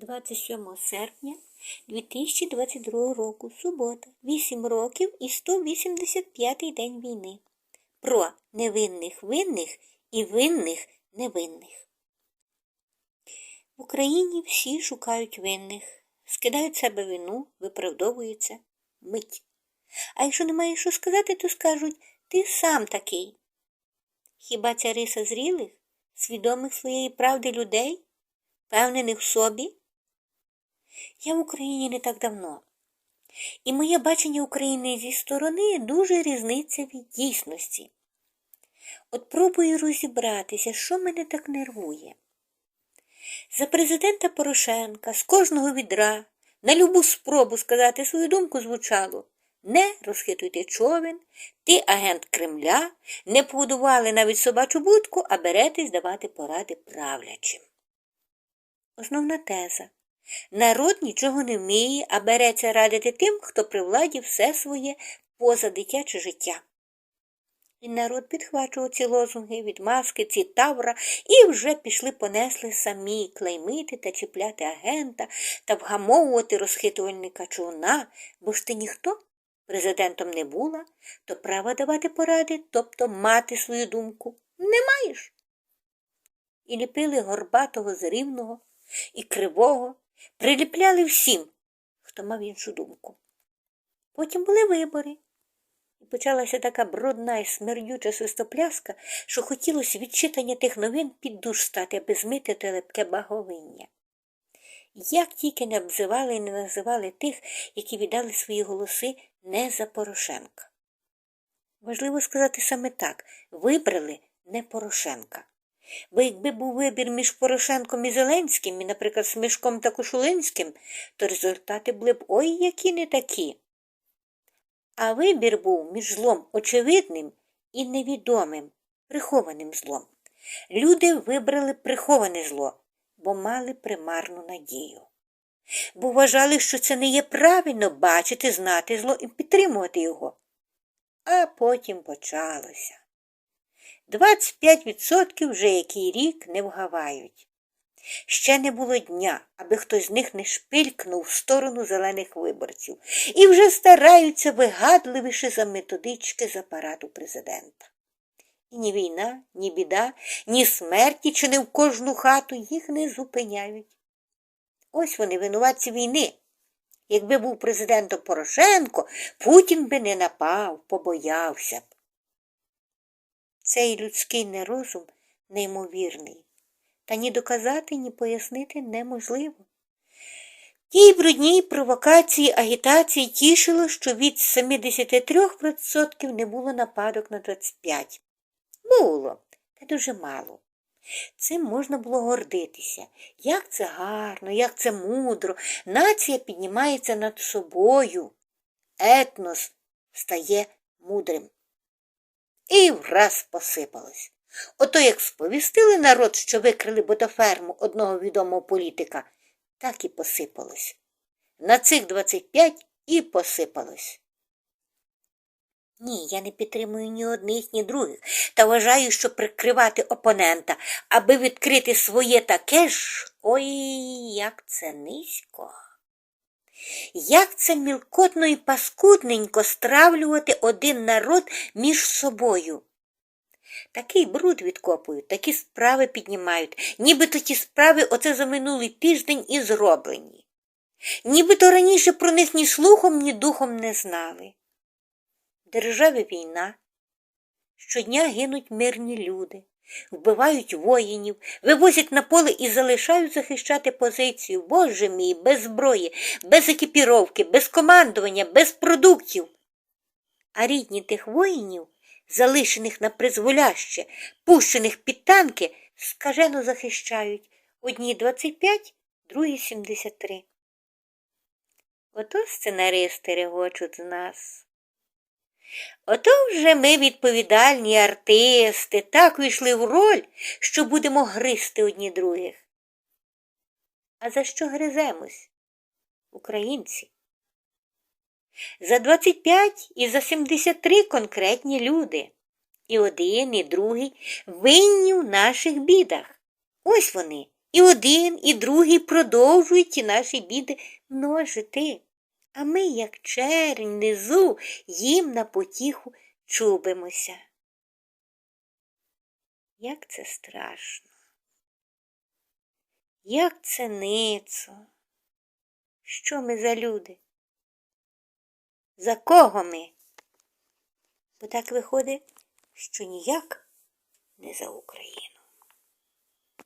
27 серпня 2022 року, субота, 8 років і 185 день війни. Про невинних винних і винних невинних. В Україні всі шукають винних, скидають себе вину, виправдовуються мить. А якщо немає що сказати, то скажуть ти сам такий. Хіба ця риса зрілих, свідомих своєї правди людей, впевнених в собі? Я в Україні не так давно. І моє бачення України зі сторони дуже різниця від дійсності. От пробую розібратися, що мене так нервує. За президента Порошенка з кожного відра на любу спробу сказати свою думку звучало не розхитуйте човен, ти агент Кремля, не побудували навіть собачу будку, а беретесь давати поради правлячим. Основна теза. Народ нічого не вміє, а береться радити тим, хто при владі все своє поза дитяче життя. І народ підхвачував ці лозунги від маски, ці тавра, і вже пішли понесли самі клеймити та чіпляти агента та вгамовувати розхитувальника човна, бо ж ти ніхто президентом не була, то права давати поради, тобто мати свою думку, не маєш. І ліпили горбатого з рівного і кривого, приліпляли всім, хто мав іншу думку. Потім були вибори. І почалася така брудна і смердюча свистопляска, що хотілося від читання тих новин під душ стати, аби змити те лепке баговиння. Як тільки не обзивали і не називали тих, які віддали свої голоси не за Порошенка. Важливо сказати саме так вибрали не Порошенка. Бо якби був вибір між Порошенком і Зеленським, і, наприклад, з Мишком та Кошулинським, то результати були б ой які не такі. А вибір був між злом очевидним і невідомим, прихованим злом. Люди вибрали приховане зло, бо мали примарну надію. Бо вважали, що це не є правильно бачити, знати зло і підтримувати його. А потім почалося. 25% вже який рік не вгавають. Ще не було дня, аби хтось з них не шпилькнув в сторону зелених виборців, і вже стараються вигадливіше за методички з апарату президента. І ні війна, ні біда, ні смерті чи не в кожну хату їх не зупиняють. Ось вони винуватці війни. Якби був президентом Порошенко, Путін би не напав, побоявся б. Цей людський нерозум неймовірний, та ні доказати, ні пояснити неможливо. Тій брудній провокації агітації тішило, що від 73% не було нападок на 25%. Було, та дуже мало. Цим можна було гордитися. Як це гарно, як це мудро, нація піднімається над собою, етнос стає мудрим. І враз посипалось. Ото як сповістили народ, що викрили ботоферму одного відомого політика, так і посипалось. На цих 25 і посипалось. Ні, я не підтримую ні одних, ні других, та вважаю, що прикривати опонента, аби відкрити своє таке ж, ой, як це низько. Як це мілкотно і паскудненько стравлювати один народ між собою. Такий бруд відкопують, такі справи піднімають, нібито ті справи оце за минулий тиждень і зроблені. Нібито раніше про них ні слухом, ні духом не знали. В державі війна. Щодня гинуть мирні люди, вбивають воїнів, вивозять на поле і залишають захищати позицію. Боже мій, без зброї, без екіпіровки, без командування, без продуктів. А рідні тих воїнів, залишених на призволяще, пущених під танки, скажено захищають одні 25, другі 73. Ото сценаристи регочуть з нас. Ото вже ми відповідальні артисти, так війшли в роль, що будемо гризти одні других. А за що гриземось, українці? За 25 і за 73 конкретні люди. І один, і другий винні в наших бідах. Ось вони, І один, і другий продовжують ті наші біди множити. А ми, як чернь внизу, їм на потіху чубимося. Як це страшно, як це ницо. Що ми за люди? За кого ми? Бо так виходить, що ніяк не за Україну.